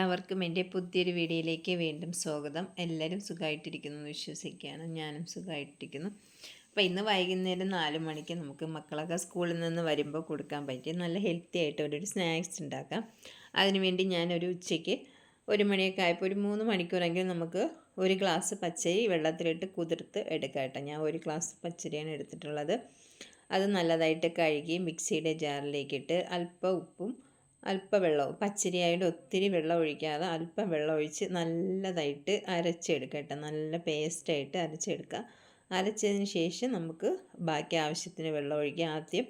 എന്റെ പുതിയൊരു വീഡിയോയിലേക്ക് വീണ്ടും സ്വാഗതം. എല്ലാവരും സുഖമായിട്ടിരിക്കുന്നു എന്ന് വിശ്വസിക്കുകയാണ്. ഞാനും സുഖമായിട്ടിരിക്കുന്നു. അപ്പോൾ ഇന്ന് വൈകുന്നേരം നാല് മണിക്ക് നമുക്ക് മക്കളൊക്കെ സ്കൂളിൽ നിന്ന് വരുമ്പോൾ കൊടുക്കാൻ പറ്റിയ നല്ല ഹെൽത്തി ആയിട്ട് ഒരു സ്നാക്സ് ഉണ്ടാക്കാം. അതിനുവേണ്ടി ഞാനൊരു ഉച്ചയ്ക്ക് ഒരു മണിയൊക്കെ ആയപ്പോൾ ഒരു മൂന്ന് മണിക്കൂറെങ്കിലും നമുക്ക് ഒരു ഗ്ലാസ് പച്ചരി വെള്ളത്തിലിട്ട് കുതിർത്ത് എടുക്കാം കേട്ടോ. ഞാൻ ഒരു ഗ്ലാസ് പച്ചരിയാണ് എടുത്തിട്ടുള്ളത്. അത് നല്ലതായിട്ട് കഴുകി മിക്സിയുടെ ജാറിലേക്കിട്ട് അല്പം ഉപ്പും അല്പം വെള്ളവും പച്ചരി ആയതുകൊണ്ട് ഒത്തിരി വെള്ളം ഒഴിക്കാതെ അല്പം വെള്ളം ഒഴിച്ച് നല്ലതായിട്ട് അരച്ചെടുക്കുക കേട്ടോ നല്ല പേസ്റ്റായിട്ട് അരച്ചെടുക്കുക അരച്ചതിന് ശേഷം നമുക്ക് ബാക്കി ആവശ്യത്തിന് വെള്ളം ഒഴിക്കുക ആദ്യം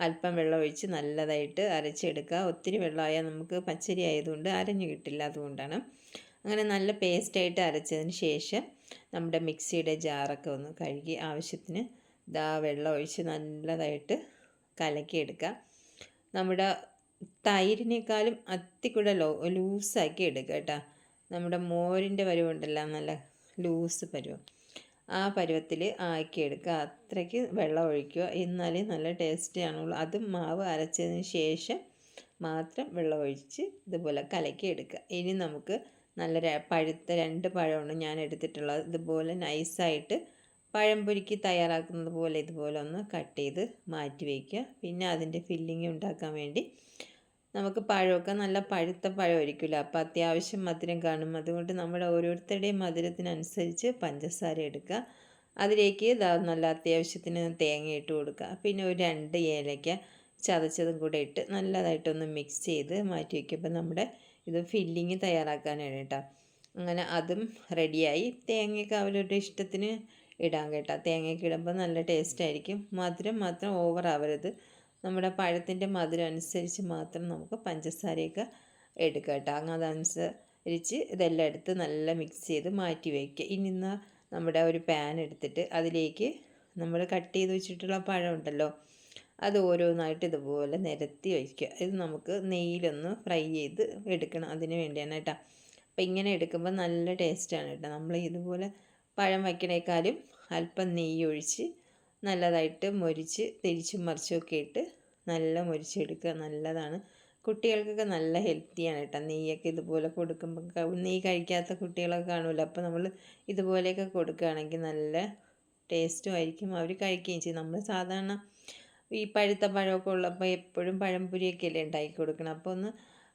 അല്പം വെള്ളം ഒഴിച്ച് നല്ലതായിട്ട് അരച്ചെടുക്കുക ഒത്തിരി വെള്ളമായാൽ നമുക്ക് പച്ചരി ആയതുകൊണ്ട് അരഞ്ഞു കിട്ടില്ല അതുകൊണ്ടാണ്. അങ്ങനെ നല്ല പേസ്റ്റായിട്ട് അരച്ചതിന് ശേഷം നമ്മുടെ മിക്സിയുടെ ജാറൊക്കെ ഒന്ന് കഴുകി ആവശ്യത്തിന് ഇതാ വെള്ളം ഒഴിച്ച് നല്ലതായിട്ട് കലക്കിയെടുക്കുക നമ്മുടെ തൈരിനേക്കാളും അത്തിക്കൂടെ ലോ ലൂസാക്കി എടുക്കുക കേട്ടോ. നമ്മുടെ മോരിന്റെ പരുവുണ്ടല്ലോ നല്ല ലൂസ് പരുവം. ആ പരുവത്തിൽ ആക്കി എടുക്കുക. അത്രയ്ക്ക് വെള്ളം ഒഴിക്കുക. എന്നാലേ നല്ല ടേസ്റ്റ് ആണുള്ളൂ. അതും മാവ് അരച്ചതിന് ശേഷം മാത്രം വെള്ളം ഒഴിച്ച് ഇതുപോലെ കലക്കി എടുക്കുക. ഇനി നമുക്ക് നല്ല പഴുത്ത രണ്ട് പഴമാണ് ഞാൻ എടുത്തിട്ടുള്ളത്. ഇതുപോലെ നൈസായിട്ട് പഴംപൊരിക്ക് തയ്യാറാക്കുന്നത് പോലെ ഇതുപോലെ ഒന്ന് കട്ട് ചെയ്ത് മാറ്റി വയ്ക്കുക. പിന്നെ അതിന്റെ ഫില്ലിങ് ഉണ്ടാക്കാൻ വേണ്ടി നമുക്ക് പഴമൊക്കെ നല്ല പഴുത്ത പഴമായിരിക്കില്ല അപ്പം അത്യാവശ്യം മധുരം കാണും. അതുകൊണ്ട് നമ്മുടെ ഓരോരുത്തരുടെയും മധുരത്തിനനുസരിച്ച് പഞ്ചസാര എടുക്കുക. അതിലേക്ക് നല്ല അത്യാവശ്യത്തിന് തേങ്ങ ഇട്ട് കൊടുക്കുക. പിന്നെ ഒരു രണ്ട് ഏലയ്ക്ക ചതച്ചതും കൂടെ ഇട്ട് നല്ലതായിട്ടൊന്ന് മിക്സ് ചെയ്ത് മാറ്റി വയ്ക്കുമ്പോൾ നമ്മുടെ ഇത് ഫില്ലിങ് തയ്യാറാക്കാനാണ് കേട്ടോ. അങ്ങനെ അതും റെഡിയായി തേങ്ങയൊക്കെ അവരുടെ ഇഷ്ടത്തിന് ഇടാം കേട്ടോ. തേങ്ങയൊക്കെ ഇടുമ്പോൾ നല്ല ടേസ്റ്റ് ആയിരിക്കും. മധുരം മാത്രം ഓവർ ആവരുത്. നമ്മുടെ പഴത്തിന്റെ മധുരം അനുസരിച്ച് മാത്രം നമുക്ക് പഞ്ചസാരയൊക്കെ എടുക്കുക കേട്ടോ. അങ്ങനെ അതനുസരിച്ച് ഇതെല്ലാം എടുത്ത് നല്ല മിക്സ് ചെയ്ത് മാറ്റി വയ്ക്കുക ഇനി ഇന്ന് നമ്മുടെ ഒരു പാൻ എടുത്തിട്ട് അതിലേക്ക് നമ്മൾ കട്ട് ചെയ്ത് വെച്ചിട്ടുള്ള പഴം ഉണ്ടല്ലോ അത് ഓരോന്നായിട്ട് ഇതുപോലെ നിരത്തി വയ്ക്കുക ഇത് നമുക്ക് നെയ്യിലൊന്ന് ഫ്രൈ ചെയ്ത് എടുക്കണം അതിന് വേണ്ടിയാണ് കേട്ടോ. അപ്പോൾ ഇങ്ങനെ എടുക്കുമ്പോൾ നല്ല ടേസ്റ്റാണ് കേട്ടോ. നമ്മൾ ഇതുപോലെ പഴം വയ്ക്കണേക്കാളും അല്പം നെയ്യ് ഒഴിച്ച് നല്ലതായിട്ട് മൊരിച്ച് തിരിച്ചും മറിച്ചുമൊക്കെ ഇട്ട് നല്ല മൊരിച്ചെടുക്കുക. നല്ലതാണ്. കുട്ടികൾക്കൊക്കെ നല്ല ഹെൽത്തിയാണ് കേട്ടോ. നെയ്യൊക്കെ ഇതുപോലെ കൊടുക്കുമ്പോൾ നെയ്യ് കഴിക്കാത്ത കുട്ടികളൊക്കെ കാണുമല്ലോ. അപ്പോൾ നമ്മൾ ഇതുപോലെയൊക്കെ കൊടുക്കുകയാണെങ്കിൽ നല്ല ടേസ്റ്റും ആയിരിക്കും. അവർ കഴിക്കുകയും ചെയ്യും. നമ്മൾ സാധാരണ ഈ പഴുത്ത പഴമൊക്കെ ഉള്ളപ്പോൾ എപ്പോഴും പഴംപൊരിയൊക്കെ അല്ലേ ഉണ്ടാക്കി കൊടുക്കണം. അപ്പോൾ ഒന്ന്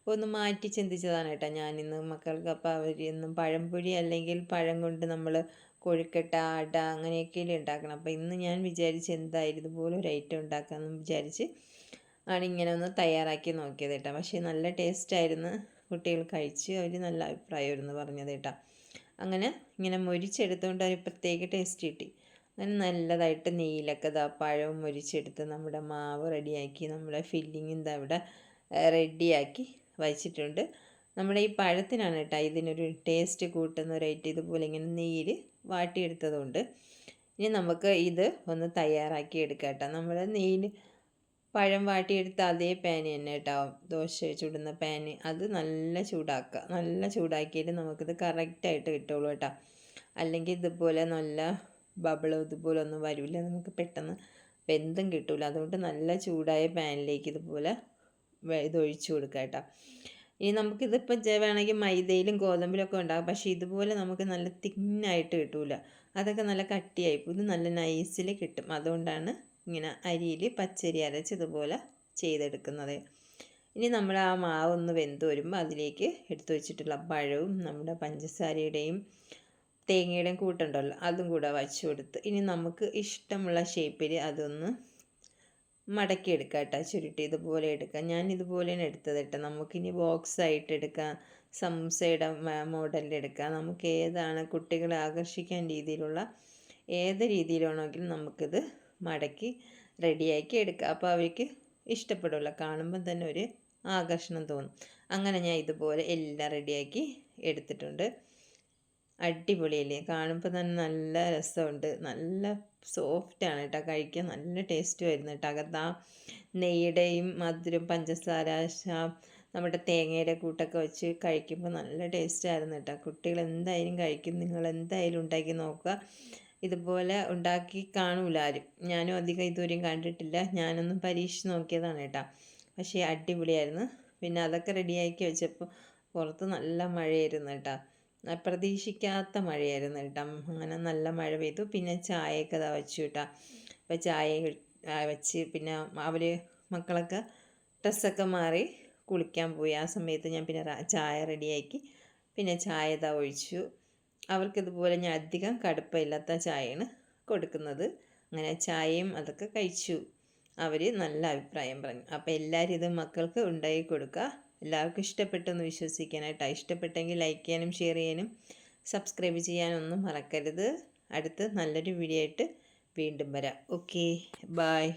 ഒന്ന് മാറ്റി ചിന്തിച്ചതാണ് കേട്ടോ ഞാനിന്ന് മക്കൾക്ക്. അപ്പോൾ അവർ എന്നും പഴംപൊരി അല്ലെങ്കിൽ പഴം കൊണ്ട് നമ്മൾ കൊഴുക്കട്ട അട അങ്ങനെയൊക്കെയല്ലേ ഉണ്ടാക്കണം. അപ്പോൾ ഇന്ന് ഞാൻ വിചാരിച്ച് എന്തായാലും ഇതുപോലെ ഒരു ഐറ്റം ഉണ്ടാക്കാമെന്ന് വിചാരിച്ച് ആണ് ഇങ്ങനെ ഒന്ന് തയ്യാറാക്കി നോക്കിയത് കേട്ടോ. പക്ഷേ നല്ല ടേസ്റ്റായിരുന്നു കുട്ടികൾ കഴിച്ച് അവർ നല്ല അഭിപ്രായമായിരുന്നു പറഞ്ഞത് കേട്ടോ. അങ്ങനെ ഇങ്ങനെ മൊരിച്ചെടുത്തുകൊണ്ട് ഒരു പ്രത്യേക ടേസ്റ്റ് കിട്ടി. അങ്ങനെ നല്ലതായിട്ട് നെയ്യിലൊക്കെ ഇതാ പഴവും മൊരിച്ചെടുത്ത് നമ്മുടെ മാവ് റെഡിയാക്കി നമ്മുടെ ഫില്ലിങ് ഇതാ ഇവിടെ റെഡിയാക്കി വച്ചിട്ടുണ്ട്. നമ്മുടെ ഈ പഴത്തിനാണ് കേട്ടോ ഇതിനൊരു ടേസ്റ്റ് കൂട്ടുന്ന ഒരു ഐറ്റം ഇതുപോലെ ഇങ്ങനെ നെയ്യിൽ വാട്ടിയെടുത്തതുകൊണ്ട് ഇനി നമുക്ക് ഇത് ഒന്ന് തയ്യാറാക്കി എടുക്കാം കേട്ടോ. നമ്മൾ നെയ്യിൽ പഴം വാട്ടിയെടുത്ത അതേ പാൻ തന്നെ കേട്ടോ. ദോശ ചുടുന്ന പാന് അത് നല്ല ചൂടാക്കുക. നല്ല ചൂടാക്കിയിട്ട് നമുക്കിത് കറക്റ്റായിട്ട് കിട്ടുള്ളൂ കേട്ടോ. അല്ലെങ്കിൽ ഇതുപോലെ നല്ല ബബിളോ ഇതുപോലെ ഒന്നും വരില്ല നമുക്ക് പെട്ടെന്ന് വെന്തും കിട്ടില്ല അതുകൊണ്ട് നല്ല ചൂടായ പാനിലേക്ക് ഇതുപോലെ ഇത് ഒഴിച്ചു കൊടുക്കുക കേട്ടോ. ഇനി നമുക്കിതിപ്പോൾ വേണമെങ്കിൽ മൈദയിലും ഗോതമ്പിലൊക്കെ ഉണ്ടാകും പക്ഷേ ഇതുപോലെ നമുക്ക് നല്ല തിന്നായിട്ട് കിട്ടില്ല അതൊക്കെ നല്ല കട്ടിയായി ഇത് നല്ല നൈസിൽ കിട്ടും. അതുകൊണ്ടാണ് ഇങ്ങനെ അരിയിൽ പച്ചരി അരച്ച് ഇതുപോലെ ചെയ്തെടുക്കുന്നത്. ഇനി നമ്മൾ ആ മാവ് ഒന്ന് വെന്ത് വരുമ്പോൾ അതിലേക്ക് എടുത്തു വെച്ചിട്ടുള്ള പഴവും നമ്മുടെ പഞ്ചസാരയുടെയും തേങ്ങയുടെയും കൂട്ടുണ്ടല്ലോ അതും കൂടെ വച്ചു കൊടുത്ത്. ഇനി നമുക്ക് ഇഷ്ടമുള്ള ഷേപ്പിൽ അതൊന്ന് മടക്കി എടുക്കാം കേട്ടോ ചുരുട്ടി ഇതുപോലെ എടുക്കാം. ഞാൻ ഇതുപോലെയാണ് എടുത്തത് കേട്ടോ നമുക്കിനി ബോക്സ് ആയിട്ട് എടുക്കാം. സംസയുടെ മോഡലിൽ എടുക്കാം. നമുക്ക് ഏതാണ് കുട്ടികളെ ആകർഷിക്കാൻ രീതിയിലുള്ള ഏത് രീതിയിലാണെങ്കിലും നമുക്കിത് മടക്കി റെഡിയാക്കി എടുക്കാം. അപ്പോൾ അവർക്ക് ഇഷ്ടപ്പെടുമല്ലോ കാണുമ്പം തന്നെ ഒരു ആകർഷണം തോന്നും. അങ്ങനെ ഞാൻ ഇതുപോലെ എല്ലാം റെഡിയാക്കി എടുത്തിട്ടുണ്ട്. അടിപൊളിയല്ലേ? കാണുമ്പോൾ തന്നെ നല്ല രസമുണ്ട്. നല്ല സോഫ്റ്റാണ് കേട്ടോ കഴിക്കാൻ. നല്ല ടേസ്റ്റ് വരുന്നു കേട്ടോ. അകത്ത് ആ നെയ്യുടെയും മധുരം പഞ്ചസാര നമ്മുടെ തേങ്ങയുടെ കൂട്ടൊക്കെ വെച്ച് കഴിക്കുമ്പോൾ നല്ല ടേസ്റ്റ് ആയിരുന്നു കേട്ടോ. കുട്ടികൾ എന്തായാലും കഴിക്കും. നിങ്ങൾ എന്തായാലും ഉണ്ടാക്കി നോക്കുക. ഇതുപോലെ ഉണ്ടാക്കി കാണൂല ആരും. ഞാനും അധികം ഇതുവരെയും കണ്ടിട്ടില്ല. ഞാനൊന്നും പരീക്ഷിച്ച് നോക്കിയതാണ് കേട്ടോ. പക്ഷേ അടിപൊളിയായിരുന്നു. പിന്നെ അതൊക്കെ റെഡിയാക്കി വെച്ചപ്പോൾ പുറത്ത് നല്ല മഴയായിരുന്നു കേട്ടോ. പ്രതീക്ഷിക്കാത്ത മഴയായിരുന്നു കേട്ടോ. അങ്ങനെ നല്ല മഴ പെയ്തു. പിന്നെ ചായയൊക്കെ വെച്ചു കേട്ടോ. അപ്പോൾ ചായ വെച്ച് പിന്നെ അവർ മക്കളൊക്കെ ഡ്രസ്സൊക്കെ മാറി കുളിക്കാൻ പോയി. ആ സമയത്ത് ഞാൻ പിന്നെ ചായ റെഡിയാക്കി പിന്നെ ചായ ഇതാ ഒഴിച്ചു. അവർക്കിതുപോലെ ഞാൻ അധികം കടുപ്പമില്ലാത്ത ചായയാണ് കൊടുക്കുന്നത്. അങ്ങനെ ചായയും അതൊക്കെ കഴിച്ചു. അവർ നല്ല അഭിപ്രായം പറഞ്ഞു. അപ്പോൾ എല്ലാവരും ഇത് മക്കൾക്ക് ഉണ്ടാക്കി കൊടുക്കുക. എല്ലാവർക്കും ഇഷ്ടപ്പെട്ടെന്ന് വിശ്വസിക്കാനായിട്ടാണ് ഇഷ്ടപ്പെട്ടെങ്കിൽ ലൈക്ക് ചെയ്യാനും ഷെയർ ചെയ്യാനും സബ്സ്ക്രൈബ് ചെയ്യാനൊന്നും മറക്കരുത്. അടുത്ത് നല്ലൊരു വീഡിയോ ആയിട്ട് വീണ്ടും വരാം. Okay bye